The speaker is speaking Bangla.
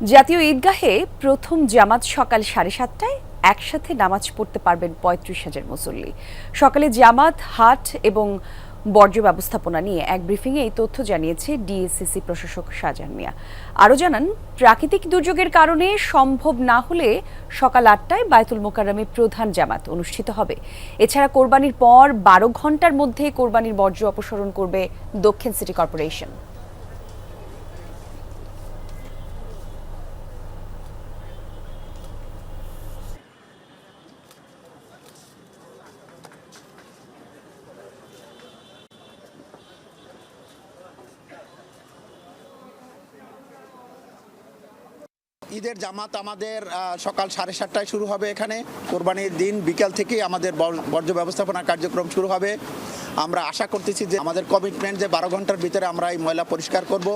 জাতীয় ঈদগাহে প্রথম জামাত সকাল সাড়ে সাতটায় একসাথে নামাজ পড়তে পারবেন পঁয়ত্রিশ হাজার মুসল্লি। সকালে জামাত, হাট এবং বর্জ্য ব্যবস্থাপনা নিয়ে এক ব্রিফিংয়ে এই তথ্য জানিয়েছে ডিএসসিসি প্রশাসক শাহজাহান মিয়া। আরও জানান, প্রাকৃতিক দুর্যোগের কারণে সম্ভব না হলে সকাল আটটায় বায়তুল মোকাররমে প্রধান জামাত অনুষ্ঠিত হবে। এছাড়া কোরবানির পর বারো ঘণ্টার মধ্যে কোরবানির বর্জ্য অপসারণ করবে দক্ষিণ সিটি কর্পোরেশন। ঈদের জামাত আমাদের সকাল সাড়ে সাতটায় শুরু হবে এখানে। কোরবানির দিন বিকাল থেকেই আমাদের বর্জ্য ব্যবস্থাপনা কার্যক্রম শুরু হবে। আমরা আশা করতেছি যে আমাদের কমিটমেন্ট যে বারো ঘণ্টার ভিতরে আমরা এই ময়লা পরিষ্কার করব।